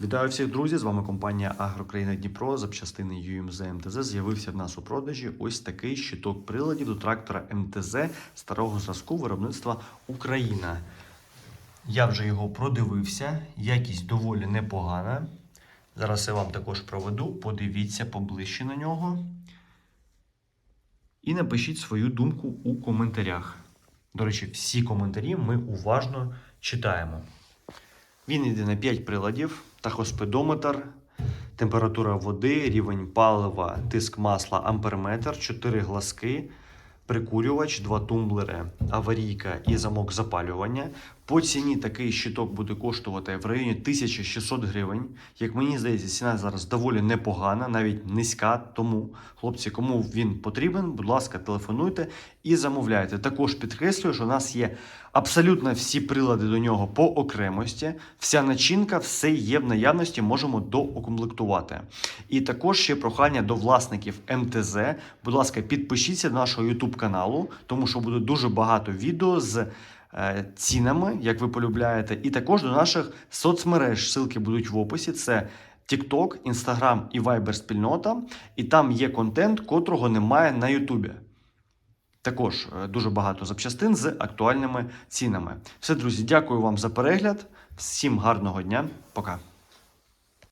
Вітаю всіх друзі! З вами компанія Агрокраїна Дніпро. Запчастини UMZ МТЗ з'явився в нас у продажі ось такий щиток приладів до трактора МТЗ старого зразку виробництва Україна. Я вже його продивився, якість доволі непогана. Зараз я вам також проведу. Подивіться поближче на нього. І напишіть свою думку у коментарях. До речі, всі коментарі ми уважно читаємо. Він йде на 5 приладів: тахоспедометр, температура води, рівень палива, тиск масла, амперметр, 4 глазки, прикурювач, 2 тумблери, аварійка і замок запалювання. По ціні такий щиток буде коштувати в районі 1600 гривень. Як мені здається, ціна зараз доволі непогана, навіть низька. Тому, хлопці, кому він потрібен, будь ласка, телефонуйте і замовляйте. Також підкреслюю, що у нас є абсолютно всі прилади до нього по окремості. Вся начинка, все є в наявності, можемо доукомплектувати. І також ще прохання до власників МТЗ. Будь ласка, підпишіться до нашого YouTube каналу, тому що буде дуже багато відео з е, цінами, як ви полюбляєте, і також до наших соцмереж. Ссылки будуть в описі. Це TikTok, Instagram і Viber спільнота. І там є контент, котрого немає на Ютубі. Також е, дуже багато запчастин з актуальними цінами. Все, друзі, дякую вам за перегляд. Всім гарного дня. Пока.